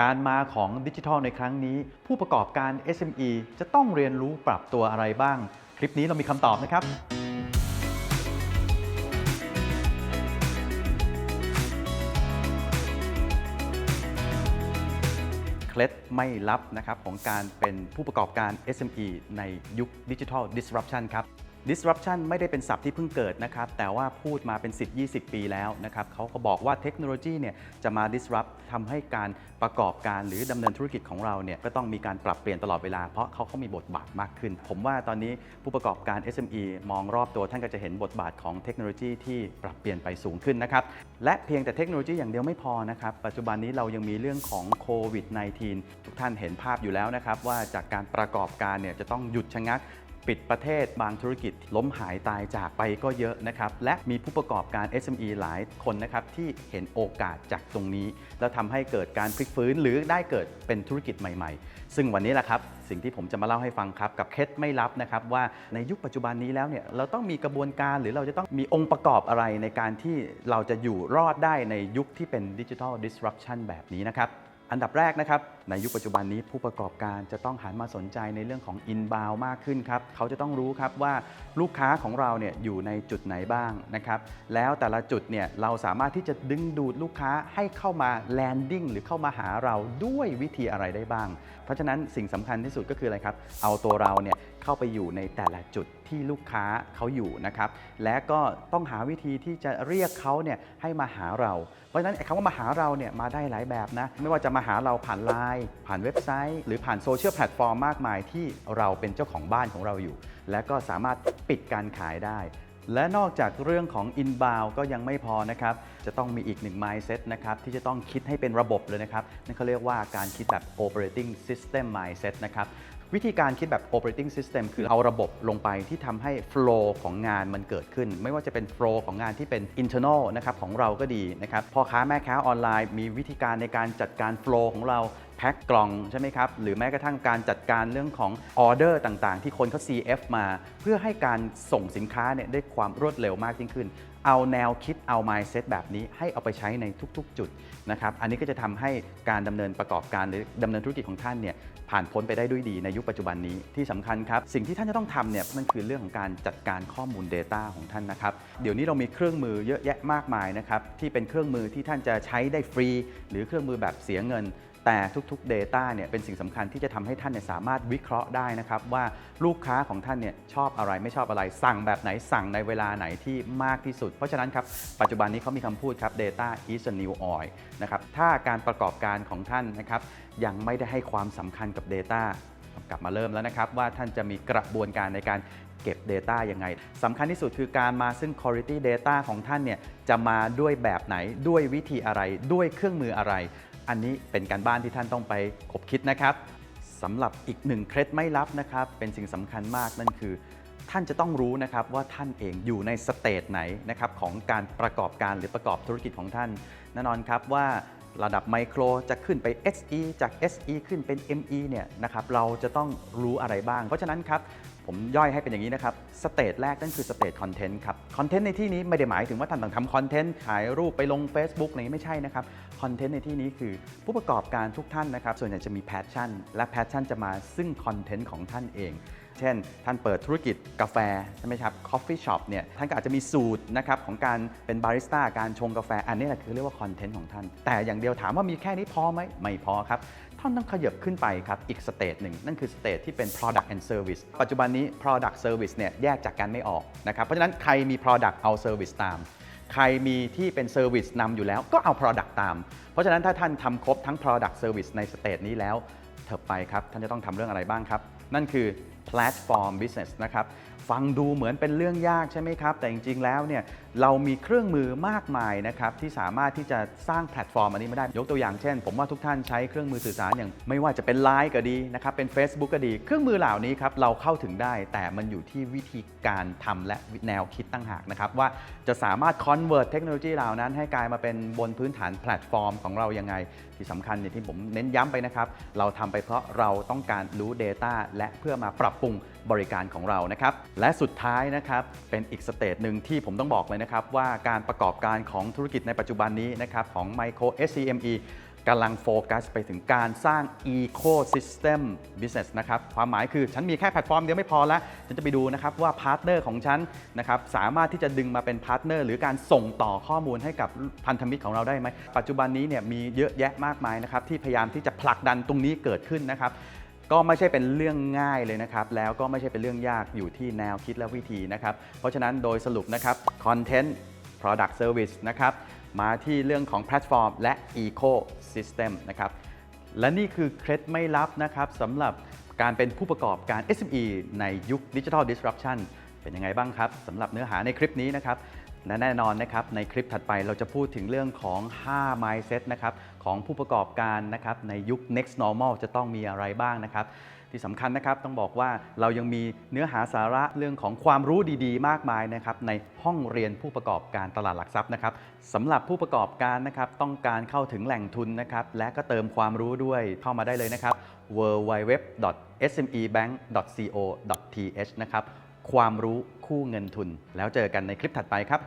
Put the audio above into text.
การมาของดิจิทัลในครั้งนี้ ผู้ประกอบการ SME จะต้องเรียนรู้ปรับตัวอะไรบ้าง คลิปนี้เรามีคำตอบนะครับ เคล็ดไม่ลับนะครับของการเป็นผู้ประกอบการ SME ในยุคดิจิทัล disruption ครับ disruption ไม่ได้เป็นศัพท์ที่เพิ่งเกิดนะครับ แต่ว่าพูดมาเป็น 10-20 ปีแล้วนะครับเขาก็บอกว่าเทคโนโลยีเนี่ยจะมา disrupt ทำให้การประกอบการหรือดำเนินธุรกิจของเราเนี่ยก็ต้องมีการปรับเปลี่ยนตลอดเวลา เพราะเขาเขามีบทบาทมากขึ้น ผมว่าตอนนี้ผู้ประกอบการ SME มองรอบตัวท่านก็จะเห็นบทบาทของเทคโนโลยีที่ปรับเปลี่ยนไปสูงขึ้นนะครับ และเพียงแต่เทคโนโลยีอย่างเดียวไม่พอนะครับ ปัจจุบันนี้เรายังมีเรื่องของโควิด -19 ทุกท่านเห็นภาพอยู่แล้วนะครับว่าจากการประกอบการเนี่ยจะต้องหยุดชะงัก ปิดประเทศบางธุรกิจล้มหายตายจากไปก็เยอะนะครับ และมีผู้ประกอบการ SME หลายคนนะครับที่เห็นโอกาสจากตรงนี้ แล้วทำให้เกิดการพลิกฟื้นหรือได้เกิดเป็นธุรกิจใหม่ๆ ซึ่งวันนี้แหละครับสิ่งที่ผมจะมาเล่าให้ฟังครับ กับเคล็ดไม่ลับนะครับว่าในยุคปัจจุบันนี้แล้วเนี่ยเราต้องมีกระบวนการหรือเราจะต้องมีองค์ประกอบอะไรในการที่เราจะอยู่รอดได้ในยุคที่เป็นดิจิทัล disruption แบบนี้นะครับอันดับแรกนะครับ ในยุคปัจจุบันนี้ผู้ประกอบการจะต้องหันมาสนใจในเรื่องของ inbound มากขึ้นครับเขาจะต้องรู้ครับว่าลูกค้าของเราเนี่ยอยู่ในจุดไหนบ้างนะครับแล้วแต่ละจุดเนี่ยเราสามารถที่จะดึงดูดลูกค้าให้เข้ามา landing หรือเข้ามาหาเราด้วยวิธีอะไรได้บ้าง เพราะฉะนั้นสิ่งสำคัญที่สุดก็คืออะไรครับ เอาตัวเราเนี่ยเข้าไปอยู่ในแต่ละจุดที่ลูกค้าเขาอยู่นะครับและก็ต้องหาวิธีที่จะเรียกเขาเนี่ยให้มาหาเรา เพราะฉะนั้นคำว่ามาหาเราเนี่ยมาได้หลายแบบนะไม่ว่าจะมาหาเราผ่านไลน์ผ่านเว็บไซต์ หรือผ่านโซเชียลแพลตฟอร์มมากมายที่เราเป็นเจ้าของบ้านของเราอยู่ และก็สามารถปิดการขายได้ และนอกจากเรื่องของ inbound ก็ยังไม่พอนะครับ จะต้องมีอีกหนึ่ง mindset นะครับ ที่จะต้องคิดให้เป็นระบบเลยนะครับ นั่นเขาเรียกว่าการคิดแบบ operating system mindset นะครับวิธีการคิดแบบ operating system คือเอาระบบลงไปที่ทำให้ flow ของงานมันเกิดขึ้น ไม่ว่าจะเป็น flow ของงานที่เป็น internal นะครับของเราก็ดีนะครับพ่อค้าแม่ค้าออนไลน์ มีวิธีการในการจัดการ flow ของเรา แพ็คกล่องใช่ไหมครับ หรือแม้กระทั่งการจัดการเรื่องของออเดอร์ต่างๆ ที่คนเขา CF มา เพื่อให้การส่งสินค้าเนี่ยได้ความรวดเร็วมากยิ่งขึ้น เอาแนวคิดเอา mindset แบบนี้ให้เอาไปใช้ในทุกๆ จุดนะครับ อันนี้ก็จะทำให้การดำเนินประกอบการหรือดำเนินธุรกิจของท่านเนี่ยผ่านพ้นไปได้ด้วยดีในยุคปัจจุบันนี้ที่สำคัญครับ สิ่งที่ท่านจะต้องทำเนี่ยนั่นคือเรื่องของการจัดการข้อมูล Data ของท่านนะครับ เดี๋ยวนี้เรามีเครื่องมือเยอะแยะมากมายนะครับที่เป็นเครื่องมือที่ท่านจะใช้ได้ฟรี หรือเครื่องมือแบบเสียเงิน แต่ทุกๆ Data เนี่ยเป็นสิ่งสำคัญที่จะทำให้ท่านเนี่ยสามารถวิเคราะห์ได้นะครับว่าลูกค้าของท่านเนี่ยชอบอะไรไม่ชอบอะไร สั่งแบบไหนสั่งในเวลาไหนที่มากที่สุด เพราะฉะนั้นครับปัจจุบันนี้เขามีคำพูดครับ data is a new oil นะครับถ้าการประกอบการของท่านนะครับยังไม่ได้ให้ความสำคัญกับ Data กลับมาเริ่มแล้วนะครับว่าท่านจะมีกระบวนการในการเก็บ Data ยังไงสำคัญที่สุดคือการมาซึ่ง quality data ของท่านเนี่ยจะมาด้วยแบบไหนด้วยวิธีอะไรด้วยเครื่องมืออะไร อันนี้เป็นการบ้านที่ท่านต้องไปคบคิดนะครับสำหรับอีกหนึ่งเคล็ดไม่ลับนะครับ เป็นสิ่งสำคัญมากนั่นคือ ท่านจะต้องรู้นะครับว่าท่านเองอยู่ในสเตจไหนนะครับของการประกอบการหรือประกอบธุรกิจของท่านแน่นอนครับว่าระดับไมโครจะขึ้นไป SE จาก SE ขึ้นเป็น ME เนี่ยนะครับเราจะต้องรู้อะไรบ้าง เพราะฉะนั้นครับ ผมย่อยให้เป็นอย่างนี้นะครับ สเตจแรกนั่นคือสเตจคอนเทนต์ครับ คอนเทนต์ในที่นี้ไม่ได้หมายถึงว่าท่านต้องทำคอนเทนต์ถ่ายรูปไปลง Facebook อะไรอย่างนี้ไม่ใช่นะครับ คอนเทนต์ในที่นี้คือผู้ประกอบการทุกท่านนะครับ ส่วนใหญ่จะมีแพชชั่น และแพชชั่นจะมาซึ่งคอนเทนต์ของท่านเองเช่น ท่านเปิดธุรกิจกาแฟ ใช่ไหมครับ coffee shop เนี่ย ท่านก็อาจจะมีสูตรนะครับของการเป็นบาริสต้า การชงกาแฟ อันนี้แหละคือเรียกว่าคอนเทนต์ของท่าน แต่อย่างเดียวถามว่ามีแค่นี้พอไหม ไม่พอครับ ท่านต้องขยับขึ้นไปครับอีกสเตจหนึ่งนั่นคือสเตจที่เป็น product and service ปัจจุบันนี้ product service เนี่ยแยกจากกันไม่ออกนะครับเพราะฉะนั้นใครมี product เอา service ตาม ใครมีที่เป็น Service นำอยู่แล้วก็เอา Product ตาม เพราะฉะนั้นถ้าท่านทำครบทั้ง Product Service ในสเตจนี้แล้วเถิดไปครับท่านจะต้องทำเรื่องอะไรบ้างครับ นั่นคือ Platform Business นะครับฟังดูเหมือนเป็นเรื่องยากใช่ไหมครับ แต่จริง ๆ แล้วเนี่ยเรามีเครื่องมือมากมายนะครับที่สามารถที่จะสร้างแพลตฟอร์มอันนี้มาได้ ยกตัวอย่างเช่น ผมว่าทุกท่านใช้เครื่องมือสื่อสารอย่างไม่ว่าจะเป็น Line ก็ดีนะครับเป็น Facebook ก็ดี เครื่องมือเหล่านี้ครับเราเข้าถึงได้ แต่มันอยู่ที่วิธีการทำและแนวคิดตั้งหากนะครับว่าจะสามารถ convert เทคโนโลยีเหล่านั้น ให้กลายมาเป็นบนพื้นฐานแพลตฟอร์มของเรายังไง ที่สำคัญเนี่ยที่ผมเน้นย้ำไปนะครับเราทำไปเพราะเราต้องการรู้ Data และเพื่อมาปรับปรุงบริการของเรานะครับ และสุดท้ายนะครับ เป็นอีกสเตจหนึ่งที่ผมต้องบอกเลยนะครับ ว่าการประกอบการของธุรกิจในปัจจุบันนี้นะครับ ของ Micro SCME กำลังโฟกัสไปถึงการสร้าง Ecosystem Business นะครับ ความหมายคือฉันมีแค่แพลตฟอร์มเดียวไม่พอแล้วฉันจะไปดูนะครับว่าพาร์ทเนอร์ของฉันนะครับสามารถที่จะดึงมาเป็นพาร์ทเนอร์หรือการส่งต่อข้อมูลให้กับพันธมิตรของเราได้ไหม ปัจจุบันนี้เนี่ยมีเยอะแยะมากมายนะครับที่พยายามที่จะผลักดันตรงนี้เกิดขึ้นนะครับ ก็ไม่ใช่เป็นเรื่องง่ายเลยนะครับ แล้วก็ไม่ใช่เป็นเรื่องยากอยู่ที่แนวคิดและวิธีนะครับ เพราะฉะนั้นโดยสรุปนะครับ Content Product Service นะครับ มาที่เรื่องของแพลตฟอร์ม และ Ecosystem นะครับ และนี่คือเคล็ดไม่ลับนะครับสำหรับการเป็นผู้ประกอบการ SME ในยุค Digital Disruption เป็นยังไงบ้างครับสำหรับเนื้อหาในคลิปนี้นะครับ และแน่นอนนะครับในคลิปถัดไปเราจะพูดถึงเรื่องของ 5 mindset นะครับของผู้ประกอบการนะครับในยุค next normal จะต้องมีอะไรบ้างนะครับ ที่สำคัญนะครับต้องบอกว่าเรายังมีเนื้อหาสาระเรื่องของความรู้ดีๆ มากมายนะครับในห้องเรียนผู้ประกอบการตลาดหลักทรัพย์นะครับสำหรับผู้ประกอบการนะครับต้องการเข้าถึงแหล่งทุนนะครับและก็เติมความรู้ด้วยเข้ามาได้เลยนะครับ www.smebank.co.th นะครับ ความรู้คู่เงินทุน แล้วเจอกันในคลิปถัดไปครับ